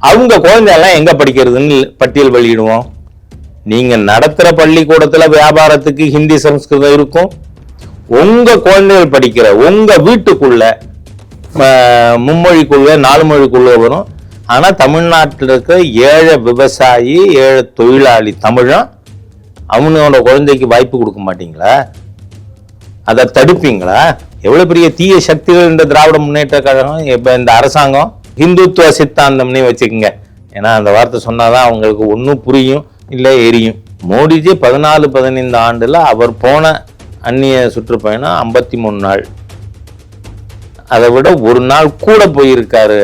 அவங்க குழந்தையெல்லாம் எங்க படிக்கிறதுன்னு பட்டியல் வெளியிடுவோம். நீங்க நடத்துற பள்ளிக்கூடத்துல வியாபாரத்துக்கு ஹிந்தி சம்ஸ்கிருதம் இருக்கும். உங்க குழந்தைகள் படிக்கிற உங்க வீட்டுக்குள்ள ஆஹ், மும்மொழிக்குள்ள நாலு மொழிக்குள்ள வரும். ஆனால் தமிழ்நாட்டில் இருக்க ஏழை விவசாயி ஏழை தொழிலாளி தமிழன் அவனோட குழந்தைக்கு வாய்ப்பு கொடுக்க மாட்டீங்களா? அதை தடுப்பீங்களா? எவ்வளோ பெரிய தீய சக்திகள் இந்த திராவிட முன்னேற்ற கழகம் இப்போ இந்த அரசாங்கம் ஹிந்துத்துவ சித்தாந்தம்னே வச்சுக்கோங்க. ஏன்னா அந்த வார்த்தை சொன்னாதான் அவங்களுக்கு ஒன்றும் புரியும் இல்லை எரியும். மோடிஜி பதினாலு பதினைந்து ஆண்டில் அவர் போன அந்நிய சுற்றுப்பயணம் ஐம்பத்தி மூணு நாள். அதை விட ஒரு நாள் கூட போயிருக்காரு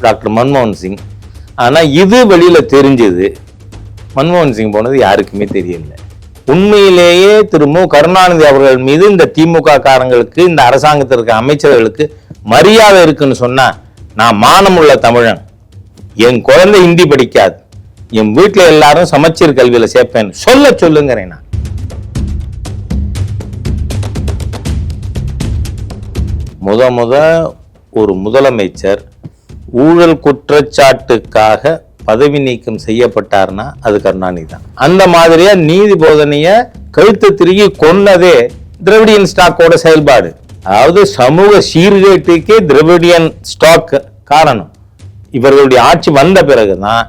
டாக்டர் மன்மோகன் சிங். ஆனால் இது வெளியில் தெரிஞ்சது. மன்மோகன் சிங் போனது யாருக்குமே தெரியல. உண்மையிலேயே திரு மு. கருணாநிதி அவர்கள் மீது இந்த திமுக காரங்களுக்கு இந்த அரசாங்கத்திற்கு அமைச்சர்களுக்கு மரியாதை இருக்குன்னு சொன்னா நான் மானமுள்ள தமிழன். என் குழந்தை ஹிந்தி படிக்காது. என் வீட்டில் எல்லாரும் சமச்சீர் கல்வியில சேர்ப்பேன் சொல்ல சொல்லுங்கிறேன் நான். முத முத ஒரு முதலமைச்சர் ஊழல் குற்றச்சாட்டுக்காக பதவி நீக்கம் செய்யப்பட்டார்னா அது கருணாநிதி தான். அந்த மாதிரியா நீதி போதனைய கழுத்து திருகி கொன்னதே திரவிடியன் ஸ்டாக்கோட செயல்பாடு. அதாவது சமூக சீர்கேட்டுக்கே திரவிடியன் ஸ்டாக் காரணம். இவர்களுடைய ஆட்சி வந்த பிறகுதான்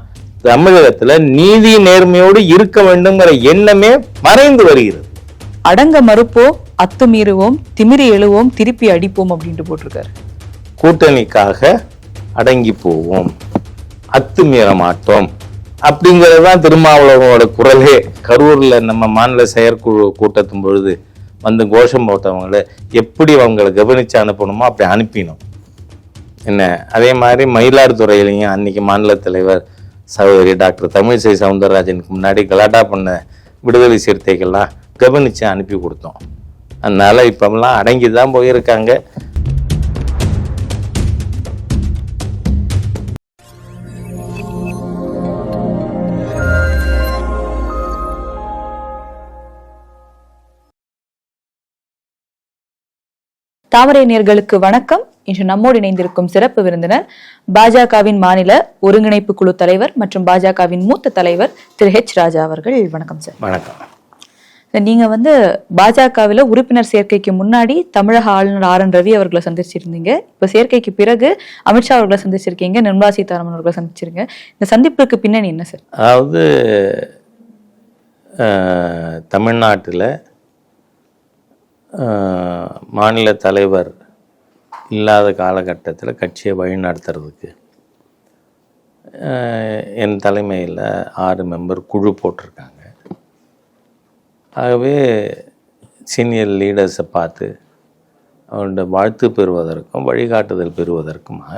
தமிழகத்துல நீதி நேர்மையோடு இருக்க வேண்டும்ங்கிற எண்ணமே மறைந்து வருகிறது. அடங்க மறுப்போம் அத்துமீறுவோம் திமிரி எழுவோம் திருப்பி அடிப்போம் அப்படின்ட்டு போட்டிருக்காரு. கூட்டணிக்காக அடங்கி போவோம். அத்துமீற மாட்டோம் அப்படிங்கிறது தான் திருமாவளவனோட குரலே. கரூர்ல நம்ம மாநில செயற்குழு கூட்டத்தின் பொழுது வந்து கோஷம் போட்டவங்கள எப்படி அவங்களை கவனிச்சு அனுப்பணுமோ அப்படி அனுப்பினோம். என்ன? அதே மாதிரி மயிலாடுதுறையிலையும் அன்னைக்கு மாநில தலைவர் சகோதரி டாக்டர் தமிழிசை சவுந்தரராஜனுக்கு முன்னாடி கலாட்டா பண்ண விடுதலை சிறுத்தைகள்லாம் கவனிச்சு அனுப்பி கொடுத்தோம். அதனால இப்போலாம் அடங்கி தான் போயிருக்காங்க. தாமரை நேர்களுக்கு வணக்கம். இன்று நம்மோடு இணைந்திருக்கும் சிறப்பு விருந்தினர் பாஜகவின் மாநில ஒருங்கிணைப்பு குழு தலைவர் மற்றும் பாஜகவின் மூத்த தலைவர் திரு ஹெச் ராஜா அவர்கள். வணக்கம் சார். வணக்கம். நீங்க வந்து பாஜகவில் உறுப்பினர் சேர்க்கைக்கு முன்னாடி தமிழக ஆளுநர் ஆர் என் ரவி அவர்களை சந்திச்சிருந்தீங்க. இப்ப சேர்க்கைக்கு பிறகு அமித்ஷா அவர்களை சந்திச்சிருக்கீங்க நிர்மலா சீதாராமன் அவர்களை சந்திச்சிருங்க. இந்த சந்திப்புக்கு பின்னணி என்ன சார்? அதாவது தமிழ்நாட்டில் மாநில தலைவர் இல்லாத காலகட்டத்தில் கட்சியை வழிநடத்துறதுக்கு என் தலைமையில் ஆறு மெம்பர் குழு போட்டிருக்காங்க. ஆகவே சீனியர் லீடர்ஸை பார்த்து அவரோட வாழ்த்து பெறுவதற்கும் வழிகாட்டுதல் பெறுவதற்குமாக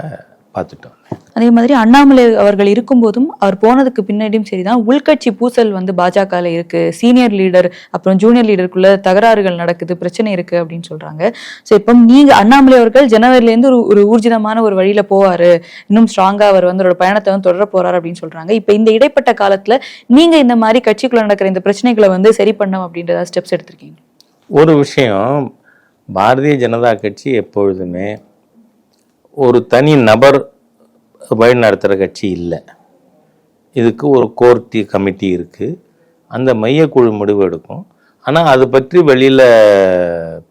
பார்த்துட்டு வந்தேன் அதே மாதிரி அண்ணாமலை அவர்கள் இருக்கும்போதும் அவர் போனதுக்கு பின்னாடியும் சரிதான். உள்கட்சி பூசல் வந்து பாஜகல இருக்கு. சீனியர் லீடர் அப்புறம் ஜூனியர் லீடருக்குள்ள தகராறுகள் நடக்குது பிரச்சனை இருக்கு அப்படின்னு சொல்றாங்க. ஸோ இப்போ நீங்க அண்ணாமலை அவர்கள் ஜனவரில இருந்து ஒரு ஒரு ஊர்ஜிதமான ஒரு வழியில போவாரு. இன்னும் ஸ்ட்ராங்கா அவர் வந்து அவரோட பயணத்தை வந்து தொடர போறாரு அப்படின்னு சொல்றாங்க. இப்போ இந்த இடைப்பட்ட காலத்துல நீங்க இந்த மாதிரி கட்சிக்குள்ள நடக்கிற இந்த பிரச்சனைகளை வந்து சரி பண்ணோம் அப்படின்றத ஸ்டெப்ஸ் எடுத்திருக்கீங்க ஒரு விஷயம் பாரதிய ஜனதா கட்சி எப்பொழுதுமே ஒரு தனி நபர் வழிநடத்துகிற கட்சி இல்லை. இதுக்கு ஒரு கோர்ட்டி கமிட்டி இருக்குது அந்த மையக்குழு முடிவு எடுக்கும். ஆனால் அது பற்றி வெளியில்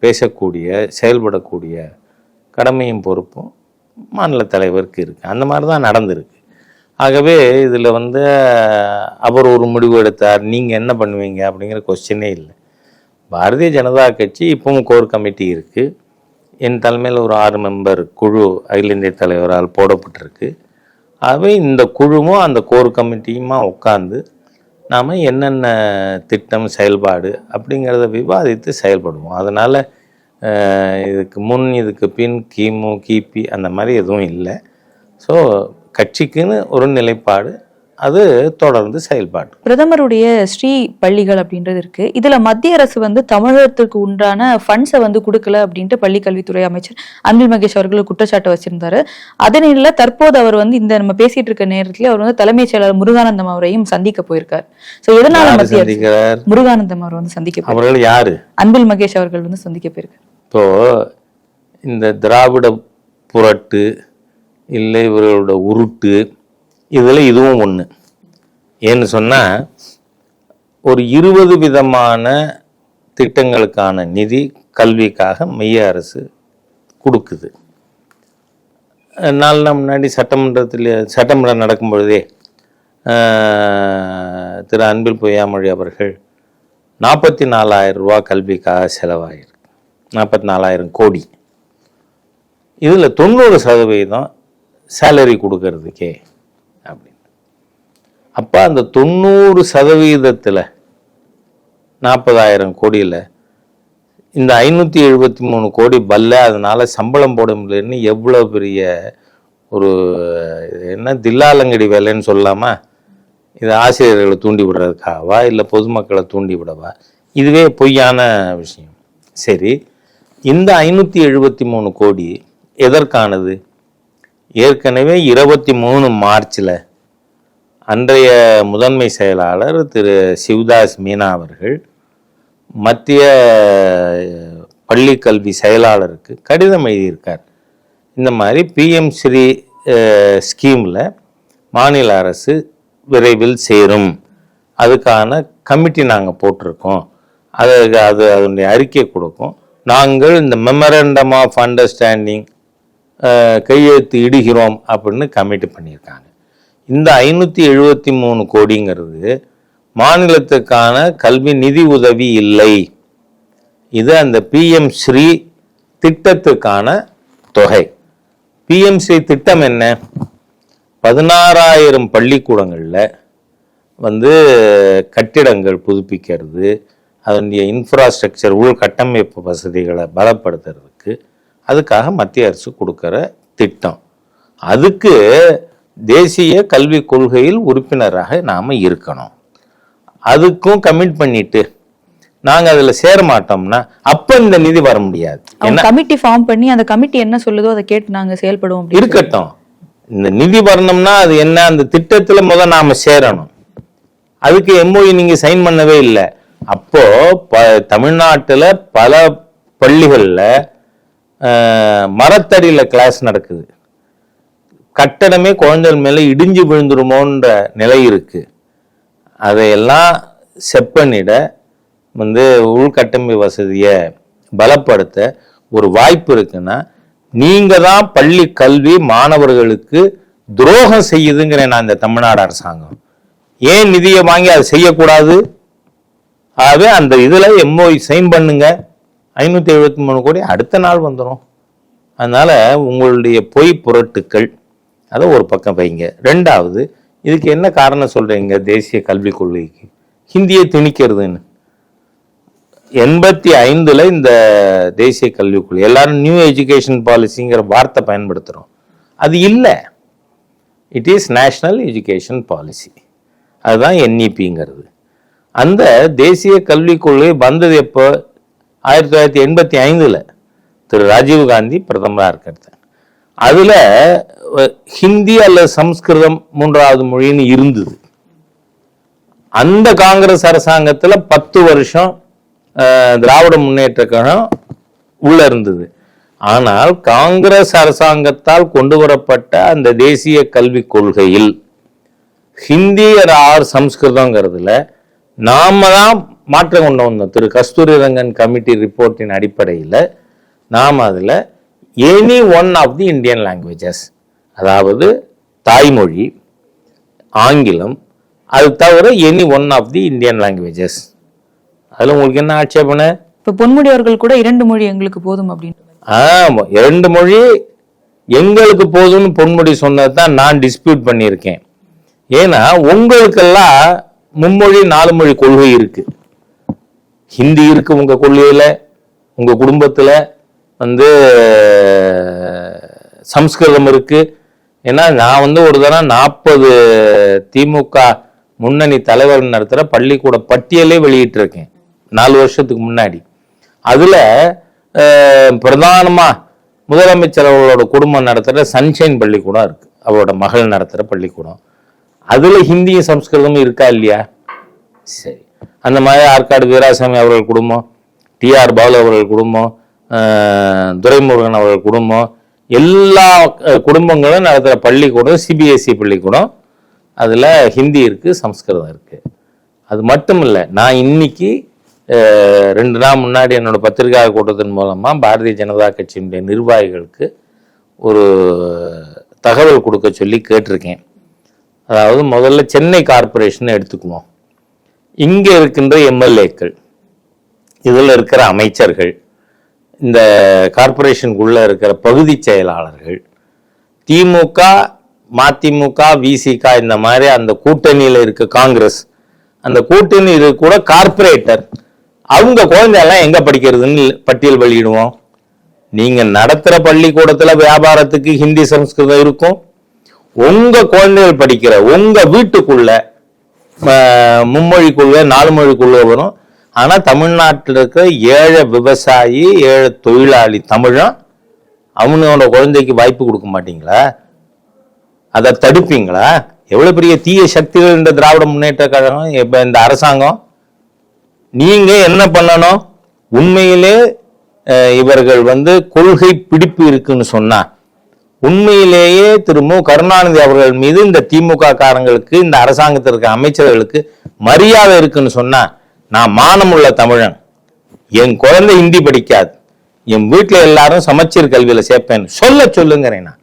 பேசக்கூடிய செயல்படக்கூடிய கடமையும் பொறுப்பும் மாநில தலைவருக்கு இருக்குது அந்த மாதிரி தான் நடந்திருக்கு. ஆகவே இதில் வந்து அவர் ஒரு முடிவு எடுத்தார் நீங்கள் என்ன பண்ணுவீங்க அப்படிங்கிற கொஸ்டினே இல்லை. பாரதிய ஜனதா கட்சி இப்பவும் கோர் கமிட்டி இருக்குது என் தலைமையில் ஒரு ஆறு மெம்பர் குழு அகில இந்திய தலைவரால் போடப்பட்டிருக்கு. ஆகவே இந்த குழுவும் அந்த கோர் கமிட்டியுமா உட்காந்து நாம் என்னென்ன திட்டம் செயல்பாடு அப்படிங்கிறத விவாதித்து செயல்படுவோம். அதனால் இதுக்கு முன் இதுக்கு பின் கிமு கிபி அந்த மாதிரி எதுவும் இல்லை. ஸோ கட்சிக்குன்னு ஒரு நிலைப்பாடு அது தொடர்ந்து செயல்பாடு. பிரதமருடைய ஸ்ரீ பள்ளிகள் அப்படின்றது இருக்கு. இதுல மத்திய அரசு வந்து தமிழகத்துக்கு உண்டான ஃபண்ட்ஸை வந்து கொடுக்கல அப்படின்ட்டு பள்ளி கல்வித்துறை அமைச்சர் அன்பில் மகேஷ் அவர்கள் குற்றச்சாட்டு வச்சிருந்தாரு. அதனில தற்போது அவர் வந்து இந்த நம்ம பேசிட்டு இருக்க நேரத்துல அவர் வந்து தலைமைச் செயலாளர் முருகானந்தம் அவரையும் சந்திக்க போயிருக்கார். சோ எதனால மத்திய அரசு முருகானந்தம் அவர் வந்து சந்திக்க அவர்கள் யாரு? அன்பில் மகேஷ் அவர்கள் வந்து சந்திக்க போயிருக்கார். இப்போ இந்த திராவிட புரட்டு இல்லை இவர்களோட உருட்டு இதில் இதுவும் ஒன்று ஏன்னு சொன்னால் ஒரு இருபது விதமான திட்டங்களுக்கான நிதி கல்விக்காக மைய அரசு கொடுக்குது. நாலு நாள் முன்னாடி சட்டமன்றத்தில் சட்டமன்றம் நடக்கும்பொழுதே திரு அன்பில் பொய்யாமொழி அவர்கள் நாற்பத்தி நாலாயிரம் ரூபா கல்விக்காக செலவாயிருக்கு. நாற்பத்தி நாலாயிரம் கோடி. இதில் தொண்ணூறு சதவீதம் சேலரி கொடுக்கறதுக்கே. அப்போ அந்த தொண்ணூறு சதவீதத்தில் நாற்பதாயிரம் கோடியில் இந்த ஐநூற்றி எழுபத்தி மூணு கோடி பல்ல அதனால் சம்பளம் போட முடியலன்னு எவ்வளோ பெரிய ஒரு இது என்ன தில்லாலங்கடி வேலைன்னு சொல்லாமா இது ஆசிரியர்களை தூண்டி விடுறதுக்காகவா? இல்லை பொதுமக்களை தூண்டி விடவா? இதுவே பொய்யான விஷயம். சரி இந்த ஐநூற்றி எழுபத்தி மூணு கோடி எதற்கானது? ஏற்கனவே இருபத்தி மூணு மார்ச்சில் அன்றைய முதன்மை செயலாளர் திரு சிவதாஸ் மீனா அவர்கள் மத்திய பள்ளி கல்வி செயலாளருக்கு கடிதம் எழுதியிருக்கார். இந்த மாதிரி பிஎம் ஸ்ரீ ஸ்கீமில் மாநில அரசு விரைவில் சேரும். அதுக்கான கமிட்டி நாங்கள் போட்டிருக்கோம். அது அது அதனுடைய அறிக்கை கொடுக்கும். நாங்கள் இந்த மெமரண்டம் ஆஃப் அண்டர்ஸ்டாண்டிங் கையெழுத்து இடுகிறோம் அப்படின்னு கமிட்டி பண்ணியிருக்காங்க. இந்த ஐநூற்றி எழுபத்தி மூணு கோடிங்கிறது மாநிலத்துக்கான கல்வி நிதி உதவி இல்லை. இது அந்த பிஎம் ஸ்ரீ திட்டத்துக்கான தொகை. பிஎம் ஸ்ரீ திட்டம் என்ன? பதினாறாயிரம் பள்ளிக்கூடங்களில் வந்து கட்டிடங்கள் புதுப்பிக்கிறது அதனுடைய இன்ஃப்ராஸ்ட்ரக்சர் உள்கட்டமைப்பு வசதிகளை பலப்படுத்துறதுக்கு அதுக்காக மத்திய அரசு கொடுக்குற திட்டம். அதுக்கு தேசிய கல்விக் கொள்கையில் உறுப்பினராக நாம் இருக்கணும். அதுக்கும் கமிட் பண்ணிட்டு நாங்கள் அதில் சேர மாட்டோம்னா அப்போ இந்த நிதி வர முடியாது. கமிட்டி ஃபார்ம் பண்ணி அந்த கமிட்டி என்ன சொல்லுதோ அதை கேட்டு நாங்க செயல்படுவோம் இருக்கட்டும். இந்த நிதி வரணும்னா அது என்ன? அந்த திட்டத்துல முத நாம சேரணும். அதுக்கு எம்ஓஇ நீங்க சைன் பண்ணவே இல்லை. அப்போ ப தமிழ்நாட்டுல பல பள்ளிகள்ல மரத்தடியில கிளாஸ் நடக்குது. கட்டடமே குழந்தைகள் மேலே இடிஞ்சு விழுந்துருமோன்ற நிலை இருக்கு. அதையெல்லாம் செப்பனிட வந்து உள்கட்டமை வசதியை பலப்படுத்த ஒரு வாய்ப்பு இருக்குன்னா நீங்க தான் பள்ளி கல்வி மாணவர்களுக்கு துரோகம் செய்யுதுங்கிறேன் நான் இந்த தமிழ்நாடு அரசாங்கம். ஏன் நிதியை வாங்கி அதை செய்யக்கூடாது? ஆகவே அந்த இதில் எம்ஓஇ சைன் பண்ணுங்க. ஐநூற்றி எழுபத்தி மூணு கோடி அடுத்த நாள் வந்துடும் அதனால உங்களுடைய பொய் புரட்டுக்கள் அதை ஒரு பக்கம் வைங்க. ரெண்டாவது இதுக்கு என்ன காரணம் சொல்கிறீங்க தேசிய கல்விக் கொள்கைக்கு? ஹிந்தியை திணிக்கிறதுன்னு. எண்பத்தி ஐந்தில் இந்த தேசிய கல்விக் கொள்கை எல்லாரும் நியூ எஜுகேஷன் பாலிசிங்கிற வார்த்தை பயன்படுத்துகிறோம் அது இல்லை. It is national education policy அதுதான் என்இபிங்கிறது அந்த தேசிய கல்விக் கொள்கை வந்தது எப்போ? ஆயிரத்தி தொள்ளாயிரத்தி எண்பத்தி ஐந்தில். திரு ராஜீவ் காந்தி பிரதமராக இருக்கிறது. அதில் ஹிந்தி அல்லது சம்ஸ்கிருதம் மூன்றாவது மொழின்னு இருந்தது. அந்த காங்கிரஸ் அரசாங்கத்தில் பத்து வருஷம் திராவிட முன்னேற்ற கழகம் உள்ள இருந்தது. ஆனால் காங்கிரஸ் அரசாங்கத்தால் கொண்டு வரப்பட்ட அந்த தேசிய கல்விக் கொள்கையில் ஹிந்தி ஆர் சம்ஸ்கிருதங்கிறதுல நாம தான் மாற்றம் கொண்டு வந்தோம். திரு கஸ்தூரி ரங்கன் கமிட்டி ரிப்போர்ட்டின் அடிப்படையில் நாம் அதில் any one of the Indian languages அதாவது தாய்மொழி ஆங்கிலம் அது தவிர any one of the Indian languages அதில் உங்களுக்கு என்ன ஆட்சேபனை? இப்ப பொன்முடி அவர்கள் கூட இரண்டு மொழி எங்களுக்கு போதும் அப்படின்னு ஆமா இரண்டு மொழி எங்களுக்கு போதும்னு பொன்முடி சொன்னது தான் நான் டிஸ்பியூட் பண்ணியிருக்கேன். ஏன்னா உங்களுக்கெல்லாம் மும்மொழி நாலு மொழி கொள்கை இருக்கு. ஹிந்தி இருக்கு உங்க கொள்கையில உங்க குடும்பத்துல வந்து சம்ஸ்கிருதம் இருக்கு. ஏன்னா நான் வந்து ஒரு தடவை நாற்பது திமுக முன்னணி தலைவர் நடத்துகிற பள்ளிக்கூட பட்டியலே வெளியிட்டிருக்கேன். நாலு வருஷத்துக்கு முன்னாடி. அதில் பிரதானமாக முதலமைச்சர் அவர்களோட குடும்பம் நடத்துகிற சன்ஷைன் பள்ளிக்கூடம் இருக்குது அவரோட மகள் நடத்துகிற பள்ளிக்கூடம். அதில் ஹிந்தியும் சம்ஸ்கிருதமும் இருக்கா இல்லையா? சரி. அந்த மாதிரி ஆற்காடு வீராசாமி அவர்கள் குடும்பம் டிஆர் பாலு அவர்கள் குடும்பம் துரைமுருகன் அவர்கள் குடும்பம் எல்லா குடும்பங்களும் நடத்துகிற பள்ளிக்கூடம் சிபிஎஸ்சி பள்ளிக்கூடம். அதில் ஹிந்தி இருக்குது சம்ஸ்கிருதம் இருக்குது அது மட்டும் இல்லை நான் இன்னைக்கு ரெண்டு நாள் முன்னாடி என்னோடய பத்திரிகை கூட்டத்தின் மூலமாக பாரதிய ஜனதா கட்சியினுடைய நிர்வாகிகளுக்கு ஒரு தகவல் கொடுக்க சொல்லி கேட்டிருக்கேன். அதாவது முதல்ல சென்னை கார்ப்பரேஷன் எடுத்துக்குவோம். இங்கே இருக்கின்ற எம்எல்ஏக்கள் இதில் இருக்கிற அமைச்சர்கள் இந்த கார்பரேஷனுக்குள்ளே இருக்கிற பகுதி செயலாளர்கள் திமுக மதிமுக விசிக இந்த மாதிரி அந்த கூட்டணியில் இருக்க காங்கிரஸ் அந்த கூட்டணி கூட கார்ப்பரேட்டர் அவங்க குழந்தையெல்லாம் எங்கே படிக்கிறதுன்னு பட்டியல் வெளியிடுவோம். நீங்கள் நடத்துகிற பள்ளிக்கூடத்தில் வியாபாரத்துக்கு ஹிந்தி சம்ஸ்கிருதம் இருக்கும். உங்கள் குழந்தைகள் படிக்கிற உங்கள் வீட்டுக்குள்ள மும்மொழிக்குள்ளே மும்மொழிக்குள்ள நாலு மொழிக்குள்ள வரும். ஆனால் தமிழ்நாட்டில் இருக்க ஏழை விவசாயி ஏழை தொழிலாளி தமிழன் அவனோட குழந்தைக்கு வாய்ப்பு கொடுக்க மாட்டீங்களா? அதை தடுப்பீங்களா? எவ்வளோ பெரிய தீய சக்திகள் இந்த திராவிட முன்னேற்ற கழகம் இப்போ இந்த அரசாங்கம். நீங்கள் என்ன பண்ணணும்? உண்மையிலே இவர்கள் வந்து கொள்கை பிடிப்பு இருக்குன்னு சொன்னா உண்மையிலேயே திரு மு. கருணாநிதி அவர்கள் மீது இந்த திமுக காரங்களுக்கு இந்த அரசாங்கத்தில் அமைச்சர்களுக்கு மரியாதை இருக்குன்னு சொன்னா நான் மானமுள்ள தமிழன். என் குழந்தை ஹிந்தி படிக்காது. என் வீட்டில் எல்லாரும் சமச்சீர் கல்வியில் சேர்ப்பேன் சொல்ல சொல்லுங்கிறேன் நான்.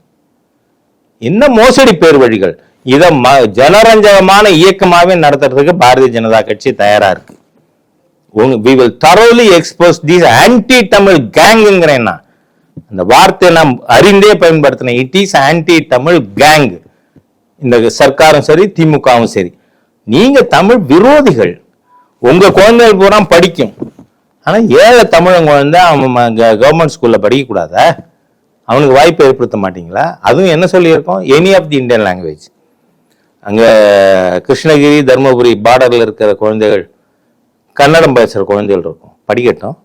என்ன மோசடி பேர் வழிகள் இதை ம- ஜனரஞ்சகமான இயக்கமாகவே நடத்துறதுக்கு பாரதிய ஜனதா கட்சி தயாரா இருக்கு. We will thoroughly expose these anti Tamil கேங்குங்கிறேன் நான். அந்த வார்த்தையை நான் அறிந்தே பயன்படுத்தினேன். It is anti Tamil gang இந்த சர்க்காரும் சரி திமுகவும் சரி. நீங்க தமிழ் விரோதிகள். உங்க குழந்தைகள் பூரா படிக்கும். ஆனா ஏழை தமிழன் குழந்தை அவன் கவர்மெண்ட் ஸ்கூல்ல படிக்கக்கூடாதா அவனுக்கு வாய்ப்பு ஏற்படுத்த மாட்டீங்களா? அதுவும் என்ன சொல்லியிருக்கோம்? Any of the Indian language அங்கே கிருஷ்ணகிரி தருமபுரி பார்டரில் இருக்கிற குழந்தைகள் கன்னடம் பேசுகிற குழந்தைகள் இருக்கும். படிக்கட்டும்.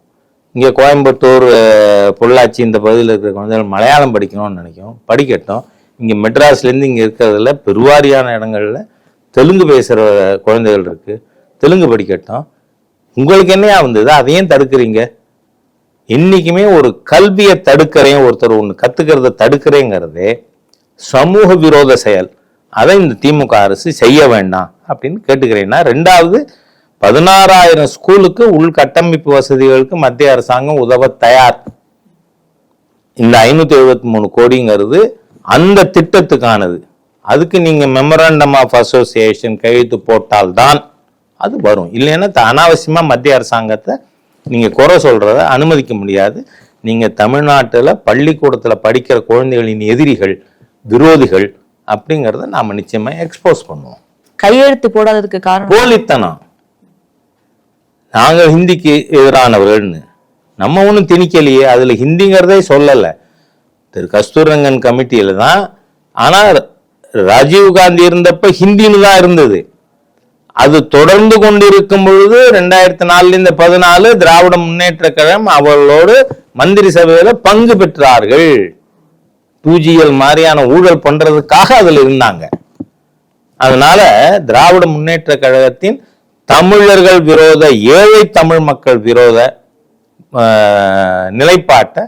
இங்கே கோயம்புத்தூர் பொள்ளாச்சி இந்த பகுதியில் இருக்கிற குழந்தைகள் மலையாளம் படிக்கணும்னு நினைக்கும். படிக்கட்டும். இங்கே மெட்ராஸ்லேருந்து இங்கே இருக்கிறதுல பெருவாரியான இடங்களில் தெலுங்கு பேசுகிற குழந்தைகள் இருக்குது தெலுங்கு படிக்கட்டும் உங்களுக்கு என்னையா வந்தது? அதையும் தடுக்கிறீங்க? என்னைக்குமே ஒரு கல்வியை தடுக்கிறேன் ஒருத்தர் ஒன்று கத்துக்கிறத தடுக்கிறேங்கிறதே சமூக விரோத செயல். அதை இந்த திமுக அரசு செய்ய வேண்டாம் அப்படின்னு கேட்டுக்கிறேன்னா ரெண்டாவது பதினாறாயிரம் ஸ்கூலுக்கு உள்கட்டமைப்பு வசதிகளுக்கு மத்திய அரசாங்கம் உதவ தயார். இந்த ஐநூத்தி எழுபத்தி மூணு கோடிங்கிறது அந்த திட்டத்துக்கானது. அதுக்கு நீங்க மெமரண்டம் ஆஃப் அசோசியேஷன் கையெழுத்து போட்டால்தான் அது வரும். இல்லைன்னா த- அனாவசியமா மத்திய அரசாங்கத்தை நீங்க குறை சொல்றத அனுமதிக்க முடியாது. நீங்க தமிழ்நாட்டுல பள்ளிக்கூடத்துல படிக்கிற குழந்தைகளின் எதிரிகள் விரோதிகள் அப்படிங்கறத நாம நிச்சயமா எக்ஸ்போஸ் பண்ணுவோம். கையெழுத்து போடாததுக்கு காரணம்? போலித்தனம். நாங்கள் ஹிந்திக்கு எதிரானவர்கள்னு. நம்ம ஒன்றும் திணிக்கலையே அதுல ஹிந்திங்கிறதே சொல்லலை. திரு கஸ்தூரங்கன் கமிட்டியில தான் ஆனா ராஜீவ் காந்தி இருந்தப்ப ஹிந்தின்னு தான் இருந்தது. அது தொடர்ந்து கொண்டிருக்கும் பொழுது ரெண்டாயிரத்தி நாலுல இருந்து பதினாலு திராவிட முன்னேற்ற கழகம் அவர்களோடு மந்திரி சபையில பங்கு பெற்றார்கள். டூஜிஎல் மாதிரியான ஊழல் பண்றதுக்காக அதுல இருந்தாங்க. அதனால திராவிட முன்னேற்ற கழகத்தின் தமிழர்கள் விரோத ஏழை தமிழ் மக்கள் விரோத நிலைப்பாட்டை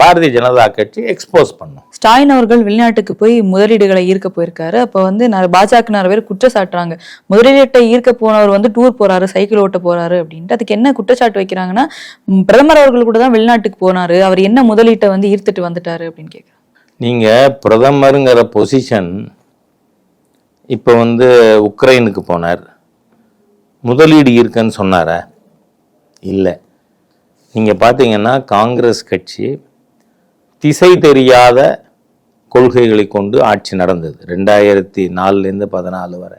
பாரதிய ஜனதா கட்சி எக்ஸ்போஸ் பண்ணும். ஸ்டாலின் அவர்கள் வெளிநாட்டுக்கு போய் முதலீடுகளை ஈர்க்க போயிருக்காரு. அப்ப வந்து பாஜக நிறைய பேர் குற்றச்சாட்டுறாங்க. முதலீட்டை ஈர்க்க போனவர் வந்து டூர் போறாரு சைக்கிள் ஓட்ட போறாரு அப்படின்ட்டு. அதுக்கு என்ன குற்றச்சாட்டு வைக்கிறாங்கன்னா பிரதமர் அவர்கள் கூட தான் வெளிநாட்டுக்கு போனாரு. அவர் என்ன முதலீட்டை வந்து ஈர்த்துட்டு வந்துட்டாரு அப்படின்னு கேக்குறாங்க. நீங்க பிரதமருங்கிற பொசிஷன் இப்போ வந்து உக்ரைனுக்கு போனார். முதலீடு இருக்குன்னு சொன்னாரா? இல்லை. நீங்க பார்த்தீங்கன்னா காங்கிரஸ் கட்சி திசை தெரியாத கொள்கைகளை கொண்டு ஆட்சி நடந்தது. ரெண்டாயிரத்தி நாலுலேருந்து பதினாலு வரை.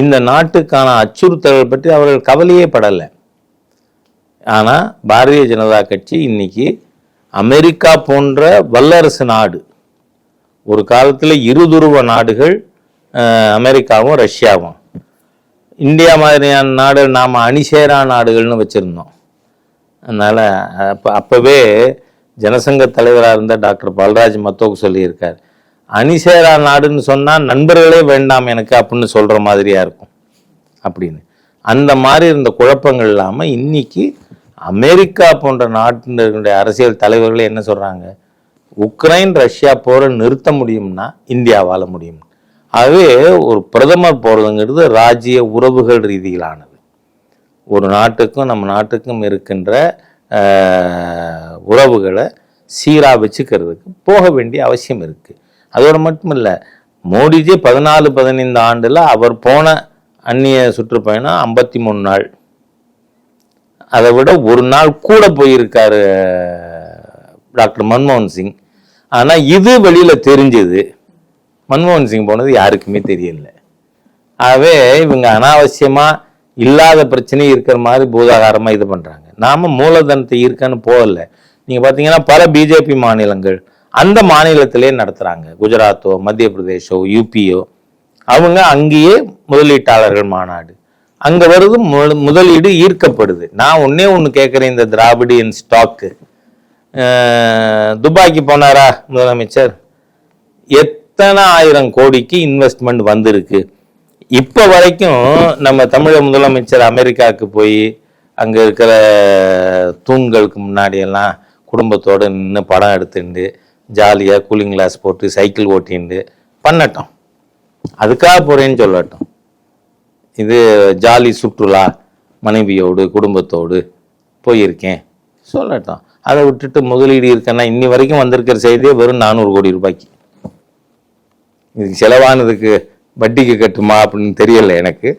இந்த நாட்டுக்கான அச்சுறுத்தல்கள் பற்றி அவர்கள் கவலையே படலை. ஆனால் பாரதிய ஜனதா கட்சி இன்னைக்கு அமெரிக்கா போன்ற வல்லரசு நாடு ஒரு காலத்தில் இருதுருவ நாடுகள் அமெரிக்காவும் ரஷ்யாவும். இந்தியா மாதிரியான நாடு நாம் அணிசேரா நாடுகள்னு வச்சுருந்தோம். அதனால் அப்போ அப்போவே ஜனசங்க தலைவராக இருந்த டாக்டர் பல்ராஜ் மத்தோக் சொல்லியிருக்கார். அணிசேரா நாடுன்னு சொன்னால் நண்பர்களே வேண்டாம் எனக்கு அப்படின்னு சொல்கிற மாதிரியாக இருக்கும். அப்படின்னு. அந்த மாதிரி இருந்த குழப்பங்கள் இல்லாமல் இன்னைக்கு அமெரிக்கா போன்ற நாட்டினுடைய அரசியல் தலைவர்களே என்ன சொல்கிறாங்க உக்ரைன் ரஷ்யா போரை நிறுத்த முடியும்னா இந்தியாவால முடியும். ஆகவே ஒரு பிரதமர் போகிறதுங்கிறது ராஜ்ய உறவுகள் ரீதியிலானது. ஒரு நாட்டுக்கும் நம்ம நாட்டுக்கும் இருக்கின்ற உறவுகளை சீராக வச்சுக்கிறதுக்கு போக வேண்டிய அவசியம் இருக்குது அதோடு மட்டும் இல்லை மோடிஜி பதினாலு பதினைந்து ஆண்டில் அவர் போன அந்நிய சுற்றுப்பயணம் ஐம்பத்தி மூணு நாள். அதை விட ஒரு நாள் கூட போயிருக்காரு டாக்டர் மன்மோகன் சிங். ஆனால் இது வெளியில் தெரிஞ்சது. மன்மோகன் சிங் போனது யாருக்குமே தெரியல. ஆகவே இவங்க அனாவசியமாக இல்லாத பிரச்சனை இருக்கிற மாதிரி பூதாகாரமாக இது பண்ணுறாங்க நாம மூலதனத்தை ஈர்க்கன்னு போகல. நீங்கள் பார்த்தீங்கன்னா பல பிஜேபி மாநிலங்கள் அந்த மாநிலத்திலே நடத்துகிறாங்க குஜராத்தோ மத்திய பிரதேஷோ யூபியோ அவங்க அங்கேயே முதலீட்டாளர்கள் மாநாடு. அங்கே வருது முதலீடு ஈர்க்கப்படுது. நான் ஒன்னே ஒன்று கேட்குறேன் இந்த திராவிடியன் ஸ்டாக்கு. துபாய்க்கு போனாரா முதலமைச்சர்? எத்தனை ஆயிரம் கோடிக்கு இன்வெஸ்ட்மெண்ட் வந்திருக்கு? இப்போ வரைக்கும் நம்ம தமிழக முதலமைச்சர் அமெரிக்காவுக்கு போய் அங்க இருக்கிற தூண்களுக்கு முன்னாடி எல்லாம் நின்று படம் எடுத்துண்டு ஜாலியாக கூலிங் கிளாஸ் போட்டு சைக்கிள் ஓட்டிண்டு பண்ணட்டும். அதுக்காக போறேன்னு சொல்லட்டும். இது ஜாலி சுற்றுலா மனைவியோடு குடும்பத்தோடு போயிருக்கேன். சொல்லட்டும். அதை விட்டுட்டு முதலீடு இருக்கேன்னா இன்னி வரைக்கும் வந்திருக்கிற செய்தியே வெறும் நானூறு கோடி ரூபாய்க்கு. இதுக்கு செலவானதுக்கு வட்டிக்கு கட்டுமா அப்படின்னு தெரியல எனக்கு.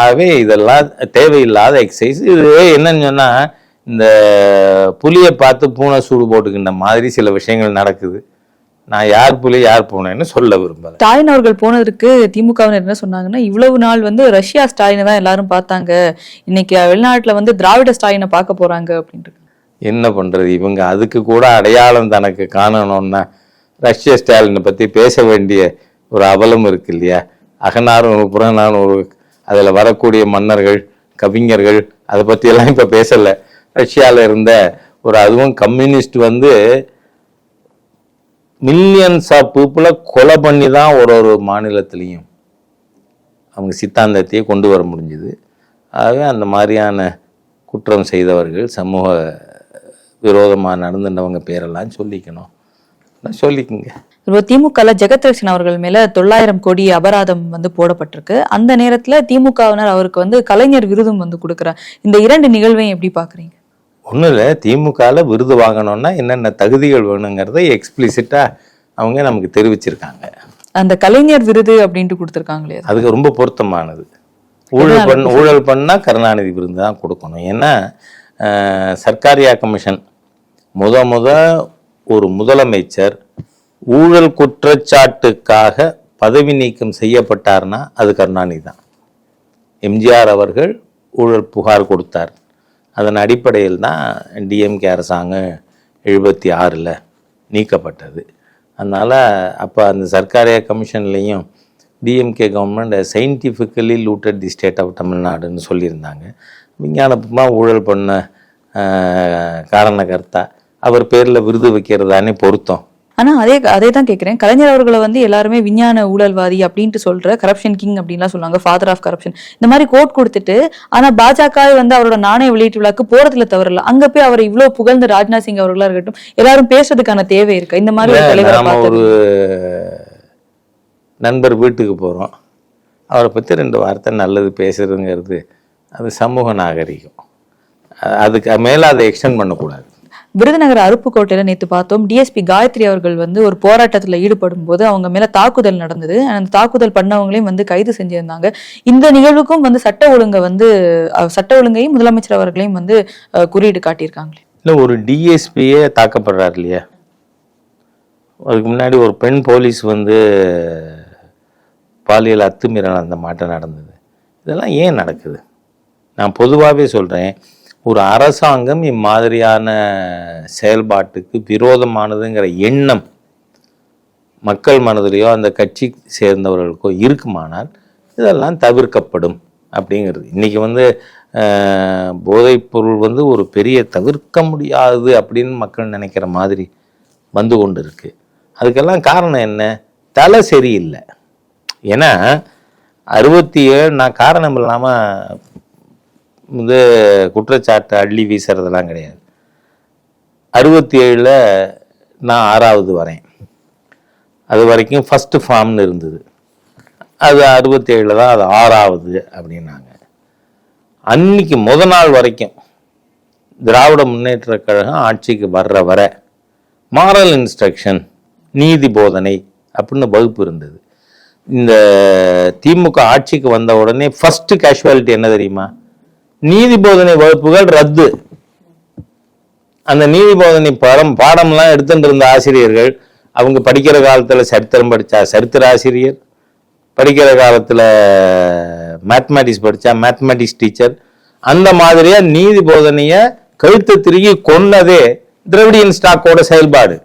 ஆகவே இதெல்லாம் தேவையில்லாத எக்ஸசைஸ் இது என்னன்னு சொன்னா இந்த புலியை பார்த்து பூனை சூடு போட்டுக்கின்ற மாதிரி சில விஷயங்கள் நடக்குது. நான் யார் புலி யார் பூனைன்னு சொல்ல விரும்பல. ஸ்டாலின் அவர்கள் போனதற்கு திமுகவினர் என்ன சொன்னாங்கன்னா இவ்வளவு நாள் வந்து ரஷ்யா ஸ்டாலினை தான் எல்லாரும் பார்த்தாங்க. இன்னைக்கு வெளிநாட்டுல வந்து திராவிட ஸ்டாலினை பார்க்க போறாங்க அப்படின்ட்டு. என்ன பண்றது? இவங்க அதுக்கு கூட அடையாளம் தனக்கு காணணும்னா ரஷ்ய ஸ்டாலினை பத்தி பேச வேண்டிய ஒரு அவலம் இருக்கு இல்லையா அகநானூறு புறநானூறு அதில் வரக்கூடிய மன்னர்கள் கவிஞர்கள் அதை பற்றியெல்லாம் இப்போ பேசலை. ரஷ்யாவில் இருந்த ஒரு அதுவும் கம்யூனிஸ்ட் வந்து மில்லியன்ஸ் ஆஃப் பீப்புளை கொலை பண்ணி தான் ஒரு ஒரு மாநிலத்திலையும் அவங்க சித்தாந்தத்தையே கொண்டு வர முடிஞ்சுது. ஆகவே அந்த மாதிரியான குற்றம் செய்தவர்கள் சமூக விரோதமாக நடந்துட்டவங்க பேரெல்லாம் சொல்லிக்கணும். சொல்லிக்கங்க. இப்போ திமுகல ஜெகத்ரட்சன் அவர்கள் மேல தொள்ளாயிரம் கோடி அபராதம் வந்து போடப்பட்டிருக்கு. அந்த நேரத்துல திமுகவினர் அவருக்கு வந்து கலைஞர் விருதும் வந்து கொடுக்குறாங்க இந்த இரண்டு நிகழ்வையும் எப்படி பாக்குறீங்க ஒன்றும் இல்லை. திமுகவில் விருது வாங்கணும்னா என்னென்ன தகுதிகள் வேணுங்கிறத எக்ஸ்பிளிசிட்டாக அவங்க நமக்கு தெரிவிச்சிருக்காங்க. அந்த கலைஞர் விருது அப்படின்ட்டு கொடுத்துருக்காங்களே அது. அதுக்கு ரொம்ப பொருத்தமானது. ஊழல் பண்ண ஊழல் பண்ணால் கருணாநிதி விருது தான் கொடுக்கணும். ஏன்னா சர்க்காரியா கமிஷன் முத முத ஒரு முதலமைச்சர் ஊழல் குற்றச்சாட்டுக்காக பதவி நீக்கம் செய்யப்பட்டார்னா அது கருணாநிதி தான். எம்ஜிஆர் அவர்கள் ஊழல் புகார் கொடுத்தார். அதன் அடிப்படையில் தான் டிஎம்கே அரசாங்கம் எழுபத்தி ஆறில் நீக்கப்பட்டது. அதனால் அப்போ அந்த Sarkaria கமிஷன்லேயும் DMK government scientifically looted the state of தமிழ்நாடுன்னு சொல்லியிருந்தாங்க. விஞ்ஞானமாக ஊழல் பண்ண காரணகர்த்தா அவர் பேரில் விருது வைக்கிறதானே பொருத்தம். ஆனா அதே அதே தான் கேக்குறேன். கலைஞர் அவர்களை வந்து எல்லாருமே விஞ்ஞான ஊழல்வாதி அப்படின்ட்டு சொல்ற கரப்ஷன் கிங் அப்படின்லாம் சொல்லுவாங்க ஃபாதர் ஆஃப் கரப்ஷன் இந்த மாதிரி கோட் கொடுத்துட்டு ஆனா பாஜக வந்து அவரோட நாணய வெளியீட்டு விழாக்கு போறதுல தவறல அங்க போய் அவரை இவ்வளவு புகழ்ந்து ராஜ்நாத் சிங் அவர்களா இருக்கட்டும் எல்லாரும் பேசுறதுக்கான தேவை இருக்கு. இந்த மாதிரி ஒரு தலைவரை ஒரு நண்பர் வீட்டுக்கு போகிறோம் அவரை பற்றி ரெண்டு வார்த்தை நல்லது பேசுறதுங்கிறது அது சமூக நாகரிகம். அதுக்கு மேலே அதை எக்ஸ்டெண்ட் பண்ணக்கூடாது. விருதுநகர் அருப்புக்கோட்டையில நேற்று பார்த்தோம். டிஎஸ்பி காயத்ரி அவர்கள் வந்து ஒரு போராட்டத்தில் ஈடுபடும் போது அவங்க மேல தாக்குதல் நடந்தது. அந்த தாக்குதல் பண்ணவங்களையும் வந்து கைது செஞ்சிருந்தாங்க. இந்த நிகழ்வுக்கும் வந்து சட்ட ஒழுங்கை வந்து சட்ட ஒழுங்கையும் முதலமைச்சர் அவர்களையும் வந்து குறியீடு காட்டியிருக்காங்களே. இல்லை ஒரு டிஎஸ்பியே தாக்கப்படுறார் இல்லையா? அதுக்கு முன்னாடி ஒரு பெண் போலீஸ் வந்து பாலியல் அத்துமீறல் அந்த மாட்டம் நடந்தது. இதெல்லாம் ஏன் நடக்குது? நான் பொதுவாகவே சொல்கிறேன் ஒரு அரசாங்கம் இம்மாதிரியான செயல்பாட்டுக்கு விரோதமானதுங்கிற எண்ணம் மக்கள் மனதிலேயோ அந்த கட்சி சேர்ந்தவர்களுக்கோ இருக்குமானால் இதெல்லாம் தவிர்க்கப்படும் அப்படிங்கிறது. இன்னைக்கு வந்து போதைப்பொருள் பொருள் வந்து ஒரு பெரிய தவிர்க்க முடியாது அப்படின்னு மக்கள் நினைக்கிற மாதிரி வந்து கொண்டு இருக்கு அதுக்கெல்லாம் காரணம் என்ன? தலை சரியில்லை. ஏன்னா அறுபத்தி ஏழு நான் காரணம் இல்லாமல் வந்து குற்றச்சாட்டை அள்ளி வீசுறதெல்லாம் கிடையாது. அறுபத்தி ஏழில் நான் ஆறாவது வரேன். அது வரைக்கும் ஃபஸ்ட்டு ஃபார்ம்னு இருந்தது. அது அறுபத்தேழில் தான் அது ஆறாவது அப்படின்னாங்க. அன்னைக்கு முத நாள் வரைக்கும் திராவிட முன்னேற்ற கழகம் ஆட்சிக்கு வர்ற வர மாரல் இன்ஸ்ட்ரக்ஷன் நீதி போதனை அப்படின்னு வகுப்பு இருந்தது. இந்த திமுக ஆட்சிக்கு வந்த உடனே ஃபஸ்ட்டு கேஷுவாலிட்டி என்ன தெரியுமா? நீதி போதனை வகுப்புகள் ரத்து. அந்த நீதி போதனை பாடம் பாடம்லாம் எடுத்துட்டு இருந்த ஆசிரியர்கள் அவங்க படிக்கிற காலத்தில் சரித்திரம் படித்தா சரித்திர ஆசிரியர் படிக்கிற காலத்தில் மேத்மெட்டிக்ஸ் படித்தா மேத்மெட்டிக்ஸ் டீச்சர் அந்த மாதிரியாக நீதி போதனையை கழுத்து திருகி கொன்னதே திராவிடியன் ஸ்டாக்கோட செயல்பாடு.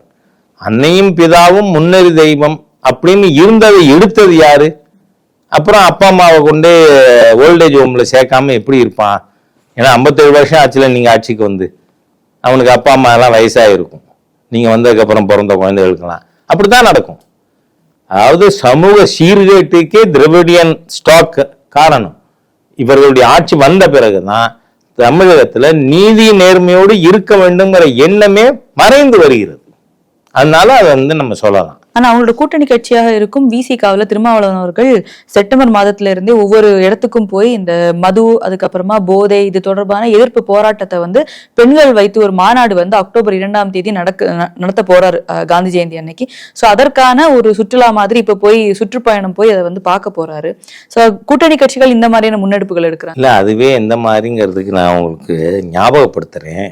அன்னையும் பிதாவும் முன்னறி தெய்வம் அப்படின்னு இருந்ததை எடுத்தது யாரு? அப்புறம் அப்பா அம்மாவை கொண்டு ஓல்டேஜ் ஹோம்ல சேர்க்காம எப்படி இருப்பான்? ஏன்னா ஐம்பத்தேழு வருஷம் ஆச்சுல நீங்க ஆட்சிக்கு வந்து. அவனுக்கு அப்பா அம்மா எல்லாம் வயசாயிருக்கும். நீங்க வந்ததுக்கப்புறம் பிறந்த குழந்தைகளுக்கெல்லாம். அப்படித்தான் நடக்கும். அதாவது சமூக சீர்கேட்டுக்கே திரவிடியன் ஸ்டாக் காரணம். இவர்களுடைய ஆட்சி வந்த பிறகுதான் தமிழகத்துல நீதி நேர்மையோடு இருக்க வேண்டுங்கிற எண்ணமே மறைந்து வருகிறது. அதனால அதை வந்து நம்ம சொல்லலாம். ஆனா அவங்களோட கூட்டணி கட்சியாக இருக்கும் விசிகாவில் திருமாவளவன் அவர்கள் செப்டம்பர் மாதத்துல இருந்தே ஒவ்வொரு இடத்துக்கும் போய் இந்த மது அதுக்கப்புறமா போதை இது தொடர்பான எதிர்ப்பு போராட்டத்தை வந்து பெண்கள் வைத்து ஒரு மாநாடு வந்து அக்டோபர் இரண்டாம் தேதி நடக்க நடத்த போறாரு காந்தி ஜெயந்தி அன்னைக்கு. சோ அதற்கான ஒரு சுற்றுலா மாதிரி இப்ப போய் சுற்றுப்பயணம் போய் அதை வந்து பார்க்க போறாரு. சோ கூட்டணி கட்சிகள் இந்த மாதிரியான முன்னெடுப்புகள் எடுக்கிறாங்க. இல்லை அதுவே எந்த மாதிரிங்கிறதுக்கு நான் உங்களுக்கு ஞாபகப்படுத்துகிறேன்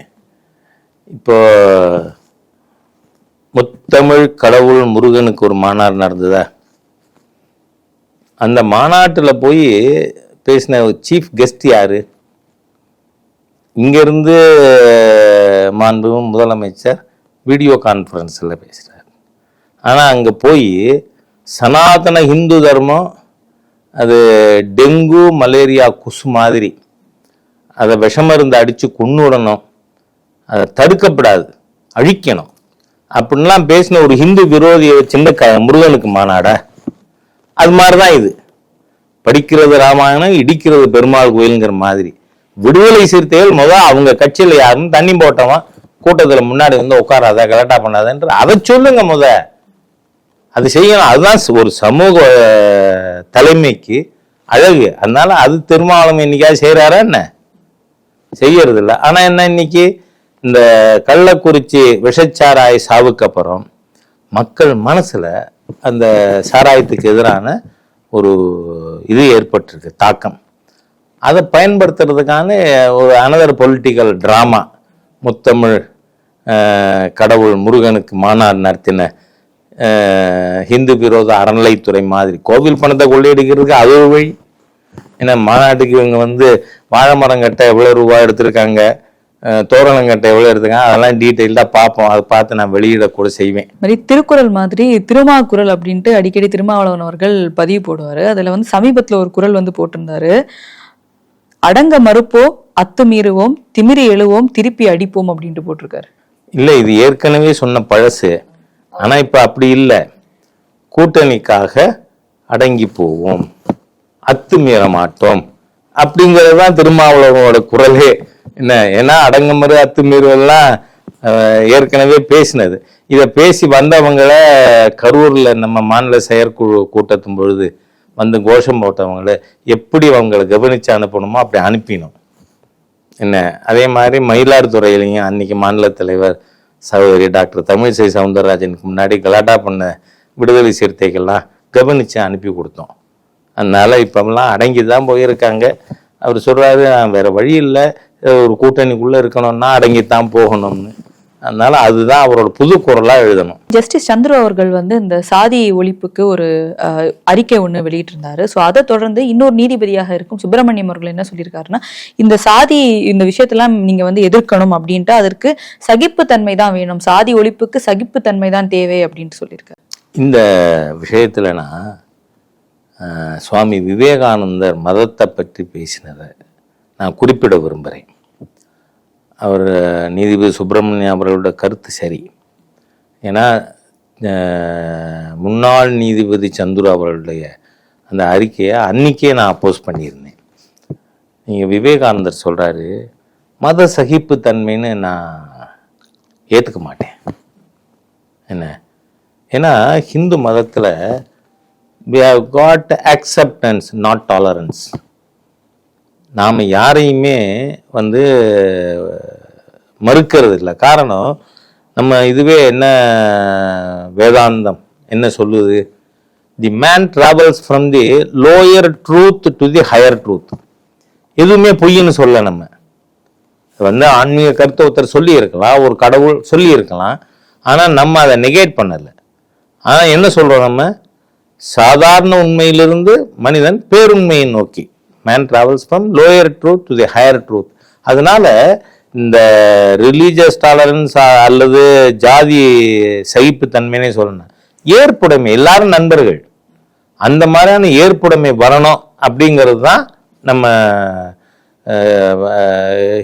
இப்போ முத்தமிழ் கடவுள் முருகனுக்கு ஒரு மாநாடு நடந்ததா? அந்த மாநாட்டில் போய் பேசின சீஃப் கெஸ்ட் யாரு? இங்கேருந்து மாண்பு முதலமைச்சர் வீடியோ கான்ஃபரன்ஸில் பேசுகிறார் ஆனால் அங்கே போய் சனாதன ஹிந்து தர்மம் அது டெங்கு மலேரியா கொசு மாதிரி அதை விஷமருந்து அடித்து கொன்னுடணும். அதை தடுக்கப்படாது அழிக்கணும். அப்படின்லாம் பேசின ஒரு ஹிந்து விரோதியை சின்ன க முருகனுக்கு மாநாடா அது மாதிரி தான் இது. படிக்கிறது ராமாயணம் இடிக்கிறது பெருமாள் கோயிலுங்கிற மாதிரி. விடுதலை சிறுத்தைகள் முதல் அவங்க கட்சியில் யாரும் தண்ணி போட்டவன் கூட்டத்தில் முன்னாடி வந்து உட்காராத கலட்டா பண்ணாதன்ற. அதை சொல்லுங்க முத. அது செய்யணும். அதுதான் ஒரு சமூக தலைமைக்கு அழகு. அதனால அது திருமாவளம் இன்னைக்காவது செய்கிறாரா என்ன? செய்யறது ஆனால் ஆனா என்ன இன்னைக்கு? இந்த கள்ளக்குறிச்சி விஷச்சாராய சாவுக்கு அப்புறம் மக்கள் மனசில் அந்த சாராயத்துக்கு எதிரான ஒரு இது ஏற்பட்டிருக்கு தாக்கம். அதை பயன்படுத்துறதுக்கான ஒரு அனதர் பொலிட்டிக்கல் ட்ராமா முத்தமிழ் கடவுள் முருகனுக்கு மாநாடு நடத்தின ஹிந்து விரோத அறநிலைத்துறை மாதிரி கோவில் பணத்தை கொள்ளையடிக்கிறதுக்கு அது ஒரு வழி. ஏன்னா மாநாட்டுக்கு இவங்க வந்து வாழை மரம் கட்ட எவ்வளோ ரூபா எடுத்திருக்காங்க. அஹ், தோரணம் கட்ட எவ்வளோ எடுத்திருக்காங்க அதெல்லாம் டீட்டெயில்டாக பார்ப்போம். அதை பார்த்து நான் வெளியிட கூட செய்வேன். மாதிரி திருக்குறள் மாதிரி திருமாக்குறள் அப்படின்ட்டு அடிக்கடி திருமாவளவன் அவர்கள் பதிவு போடுவாரு. அதுல வந்து சமீபத்துல ஒரு குறள் வந்து போட்டிருந்தாரு. அடங்க மறுப்போம் அத்துமீறுவோம் திமிரி எழுவோம் திருப்பி அடிப்போம் அப்படின்ட்டு போட்டிருக்காரு. இல்லை இது ஏற்கனவே சொன்ன பழசு. ஆனால் இப்போ அப்படி இல்லை. கூட்டணிக்காக அடங்கி போவோம். அத்துமீற மாட்டோம். அப்படிங்கிறது தான் திருமாவளவனோட குரலே. என்ன ஏன்னா அடங்குமுறை அத்துமீறுவெல்லாம் ஏற்கனவே பேசினது. இதை பேசி வந்தவங்கள கரூரில் நம்ம மாநில செயற்குழு கூட்டத்தும் பொழுது வந்து கோஷம் போட்டவங்கள எப்படி அவங்களை கவனிச்சு அனுப்பணுமோ அப்படி அனுப்பினோம். என்ன அதே மாதிரி மயிலாடுதுறையிலையும் அன்னைக்கு மாநில தலைவர் சகோதரி டாக்டர் தமிழிசை சவுந்தரராஜனுக்கு முன்னாடி கலாட்டா பண்ண விடுதலை சிறுத்தைகள்லாம் கவனிச்சு அனுப்பி கொடுத்தோம். அதனால இப்போலாம் அடங்கி தான் போயிருக்காங்க. அவர் சொல்கிறாரு வேறு வழி இல்லை. ஒரு கூட்டணிக்குள்ள இருக்கணும்னா அடங்கித்தான் போகணும்னு. அதனால அதுதான் அவரோட புது குரலா எழுதணும். ஜஸ்டிஸ் சந்துரு அவர்கள் வந்து இந்த சாதி ஒழிப்புக்கு ஒரு அறிக்கை ஒண்ணு வெளியிட்டிருந்தாரு. சோ அதை தொடர்ந்து இன்னொரு நீதிபதியாக இருக்கும் சுப்பிரமணியம் அவர்கள் என்ன சொல்லியிருக்காருன்னா இந்த சாதி இந்த விஷயத்தெல்லாம் நீங்க வந்து எதிர்க்கணும் அப்படின்ட்டு அதற்கு சகிப்புத்தன்மை தான் வேணும். சாதி ஒழிப்புக்கு சகிப்புத்தன்மை தான் தேவை அப்படின்ட்டு சொல்லியிருக்காரு. இந்த விஷயத்துல நான் அஹ், சுவாமி விவேகானந்தர் மதத்தை பற்றி பேசினதை நான் குறிப்பிட விரும்புகிறேன் அவர் நீதிபதி சுப்பிரமணியம் அவர்களோட கருத்து சரி. ஏன்னா முன்னாள் நீதிபதி சந்துரு அவர்களுடைய அந்த அறிக்கையை அன்னைக்கே நான் அப்போஸ் பண்ணியிருந்தேன். நீங்கள் விவேகானந்தர் சொல்கிறாரு மத சகிப்பு தன்மைன்னு நான் ஏற்றுக்க மாட்டேன். என்ன? ஏன்னா ஹிந்து மதத்தில் we have got acceptance not tolerance நாம் யாரையுமே வந்து மறுக்கிறது இல்லை. காரணம் நம்ம இதுவே என்ன வேதாந்தம் என்ன சொல்லுது? The man travels from the lower truth to the higher truth எதுவுமே பொய்ன்னு சொல்ல நம்ம. வந்து ஆன்மீக கருத்தை ஒருத்தர் சொல்லியிருக்கலாம் ஒரு கடவுள் சொல்லியிருக்கலாம் ஆனால் நம்ம அதை நெகேட் பண்ணலை. ஆனால் என்ன சொல்கிறோம் நம்ம? சாதாரண உண்மையிலிருந்து மனிதன் பேருண்மையை நோக்கி. Man travels from lower truth to the higher truth அதனால இந்த ரிலீஜியஸ் டாலரன்ஸ் அல்லது ஜாதி சகிப்பு தன்மைனே சொல்லணும். ஏற்புடைமை எல்லாரும் நண்பர்கள். அந்த மாதிரியான ஏற்புடைமை வரணும் அப்படிங்கிறது தான் நம்ம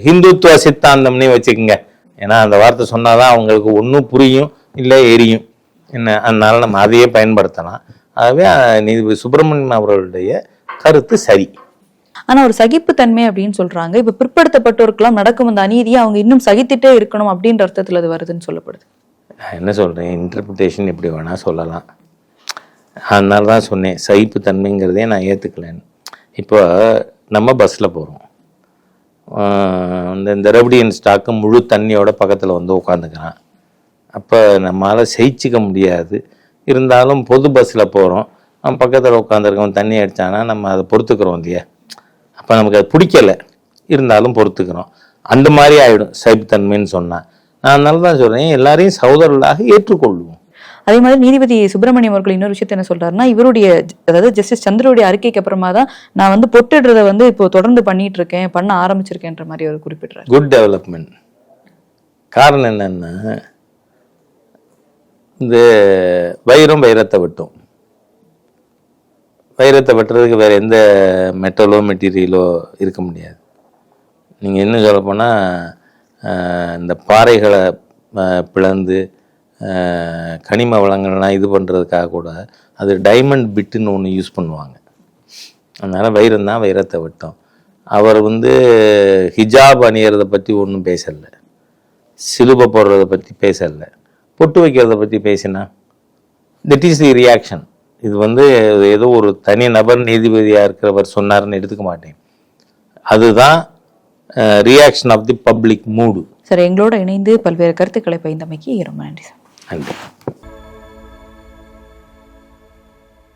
ஹிந்துத்துவ சித்தாந்தம்னே வச்சுக்கோங்க. ஏன்னா அந்த வார்த்தை சொன்னாதான் அவங்களுக்கு ஒன்றும் புரியும் இல்லை எரியும். என்ன அதனால நம்ம அதையே பயன்படுத்தலாம். ஆகவே நீதிபதி சுப்பிரமணியன் அவர்களுடைய கருத்து சரி. ஆனா ஒரு சகிப்புத்தன்மை அப்படின்னு சொல்றாங்க. இப்ப பிற்படுத்தப்பட்டோருக்கெல்லாம் நடக்கும் அந்த அநீதியை அவங்க இன்னும் சகித்துட்டே இருக்கணும் அப்படின்ற அர்த்தத்துல அது வருதுன்னு சொல்லப்படுது. நான் என்ன சொல்கிறேன் இன்டர்பிரிட்டேஷன் எப்படி வேணால் சொல்லலாம். அதனால தான் சொன்னேன் சகிப்புத்தன்மைங்கிறதே நான் ஏற்றுக்கலன்னு இப்போ நம்ம பஸ்ஸில் போகிறோம் இந்த இந்த ரெவடியன் ஸ்டாக்கு முழு தண்ணியோட பக்கத்தில் வந்து உட்காந்துக்கிறான் அப்போ நம்மளால் சகிச்சிக்க முடியாது. இருந்தாலும் பொது பஸ்ஸில் போகிறோம் அவன் பக்கத்தில் உட்காந்துருக்கவன் தண்ணி அடித்தானா நம்ம அதை பொறுத்துக்கிறோம் இல்லையா? அப்போ நமக்கு அது பிடிக்கல. இருந்தாலும் பொறுத்துக்கிறோம். அந்த மாதிரி ஆகிடும் சகிப்புத்தன்மைன்னு சொன்னால் நான் அதனால தான் சொல்கிறேன் எல்லாரையும் சகோதரர்களாக ஏற்றுக்கொள்வோம். அதே மாதிரி நீதிபதி சுப்பிரமணியம் அவர்கள் இன்னொரு விஷயத்த என்ன சொல்றாருன்னா இவருடைய அதாவது ஜஸ்டிஸ் சந்திரனுடைய அறிக்கைக்கு அப்புறமா தான் நான் வந்து பொட்டுடுறத வந்து இப்போ தொடர்ந்து பண்ணிட்டு இருக்கேன் பண்ண ஆரம்பிச்சிருக்கேன்ற மாதிரி அவர் குறிப்பிடுறாரு. குட் டெவலப்மெண்ட் காரணம் என்னன்னா இந்த வைரம் வைரத்தை வெட்டும். வைரத்தை வெட்டுறதுக்கு வேற எந்த மெட்டலோ மெட்டீரியலோ இருக்க முடியாது. நீங்கள் இன்னும் சொல்லப்போனால் இந்த பாறைகளை பிளந்து கனிம வளங்கள்லாம் இது பண்ணுறதுக்காக கூட அது டைமண்ட் பிட்டுன்னு ஒன்று யூஸ் பண்ணுவாங்க. அதனால் வைரம் தான் வைரத்தை வெட்டும். அவர் வந்து ஹிஜாப் அணியறதை பற்றி ஒன்றும் பேசலை. சிலுபை போடுறத பற்றி பேசலை. பொட்டு வைக்கிறத பற்றி பேசினா திட் இஸ் தி ரியாக்ஷன் இது வந்து ஏதோ ஒரு தனி நபர் நீதிபதியாக இருக்கிறவர் சொன்னார்னு எடுத்துக்க மாட்டேன். அதுதான் reaction of the public mood sir எங்களோட இணைந்து பல்வேறு கருத்துக்களை பகிர்ந்தமைக்கு ரொம்ப நன்றி சார். நன்றி.